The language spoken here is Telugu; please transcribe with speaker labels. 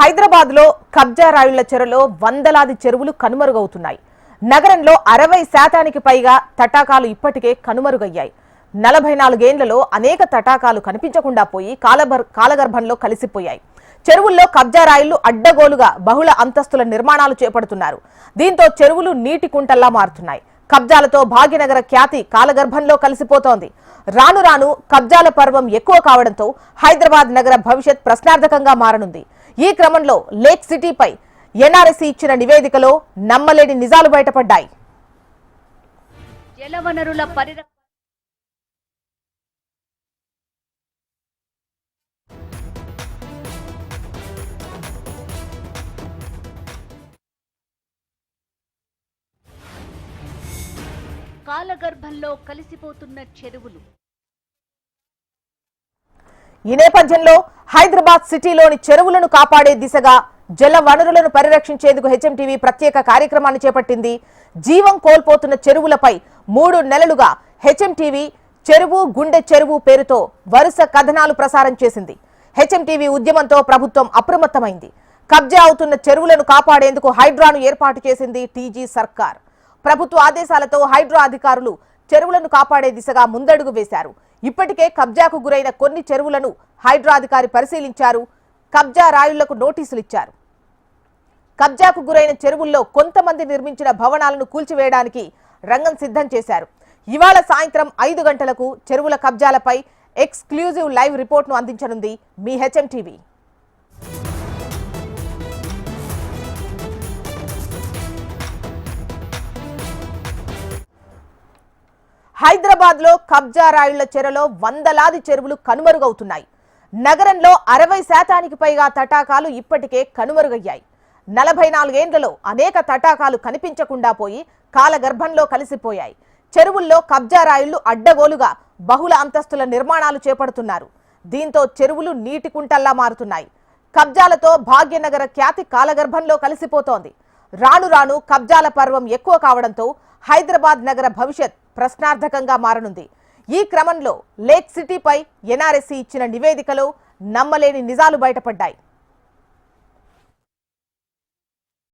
Speaker 1: హైదరాబాద్లో కబ్జా రాయుళ్ళ చెరలో వందలాది చెరువులు కనుమరుగవుతున్నాయి. నగరంలో అరవై శాతానికి పైగా తటాకాలు ఇప్పటికే కనుమరుగయ్యాయి. నలభై నాలుగేండ్లలో అనేక తటాకాలు కనిపించకుండా పోయి కాలబర్ కాలగర్భంలో కలిసిపోయాయి. చెరువుల్లో కబ్జా రాయిళ్ళు అడ్డగోలుగా బహుళ అంతస్తుల నిర్మాణాలు చేపడుతున్నారు. దీంతో చెరువులు నీటి కుంటల్లా మారుతున్నాయి. కబ్జాలతో భాగ్యనగర ఖ్యాతి కాలగర్భంలో కలిసిపోతోంది. రాను రాను కబ్జాల పర్వం ఎక్కువ కావడంతో హైదరాబాద్ నగర భవిష్యత్ ప్రశ్నార్థకంగా మారనుంది. ఈ క్రమంలో లేక్ సిటీపై ఎన్ఆర్ఎస్ ఇచ్చిన నివేదికలో నమ్మలేని నిజాలు బయటపడ్డాయి.
Speaker 2: జలవనరుల పరిరక్షణ కాలగర్భంలో కలిసిపోతున్న చెరువులు.
Speaker 1: ఈ నేపథ్యంలో హైదరాబాద్ సిటీలోని చెరువులను కాపాడే దిశగా జల వనరులను పరిరక్షించేందుకు హెచ్ఎంటీవీ ప్రత్యేక కార్యక్రమాన్ని చేపట్టింది. జీవం కోల్పోతున్న చెరువులపై మూడు నెలలుగా హెచ్ఎంటీవీ చెరువు గుండె చెరువు పేరుతో వరుస కథనాలు ప్రసారం చేసింది. హెచ్ఎంటీవీ ఉద్యమంతో ప్రభుత్వం అప్రమత్తమైంది. కబ్జా అవుతున్న చెరువులను కాపాడేందుకు హైడ్రాను ఏర్పాటు చేసింది టీజీ సర్కార్. ప్రభుత్వ ఆదేశాలతో హైడ్రా అధికారులు చెరువులను కాపాడే దిశగా ముందడుగు వేశారు. ఇప్పటికే కబ్జాకు గురైన కొన్ని చెరువులను హైడ్రా అధికారి పరిశీలించారు. కబ్జా రాయుళ్ళకు నోటీసులు ఇచ్చారు. కబ్జాకు గురైన చెరువుల్లో కొంతమంది నిర్మించిన భవనాలను కూల్చివేయడానికి రంగం సిద్ధం చేశారు. ఇవాళ సాయంత్రం ఐదు గంటలకు చెరువుల కబ్జాలపై ఎక్స్క్లూజివ్ లైవ్ రిపోర్ట్ను అందించనుంది మీ హెచ్ఎం టీవీ. హైదరాబాద్లో కబ్జా రాయుళ్ళ చెరలో వందలాది చెరువులు కనుమరుగవుతున్నాయి. నగరంలో అరవై శాతానికి పైగా తటాకాలు ఇప్పటికే కనుమరుగయ్యాయి. నలభై నాలుగేండ్లలో అనేక తటాకాలు కనిపించకుండా పోయి కాలగర్భంలో కలిసిపోయాయి. చెరువుల్లో కబ్జా రాయుళ్ళు అడ్డగోలుగా బహుళ అంతస్తుల నిర్మాణాలు చేపడుతున్నారు. దీంతో చెరువులు నీటి కుంటల్లా మారుతున్నాయి. కబ్జాలతో భాగ్యనగర ఖ్యాతి కాలగర్భంలో కలిసిపోతోంది. రాను రాను కబ్జాల పర్వం ఎక్కువ కావడంతో హైదరాబాద్ నగర భవిష్యత్ ప్రశ్నార్థకంగా మారనుంది. ఈ క్రమంలో లేక్ సిటీపై ఎన్ఆర్ఎస్సీ ఇచ్చిన నివేదికలో నమ్మలేని నిజాలు బయటపడ్డాయి.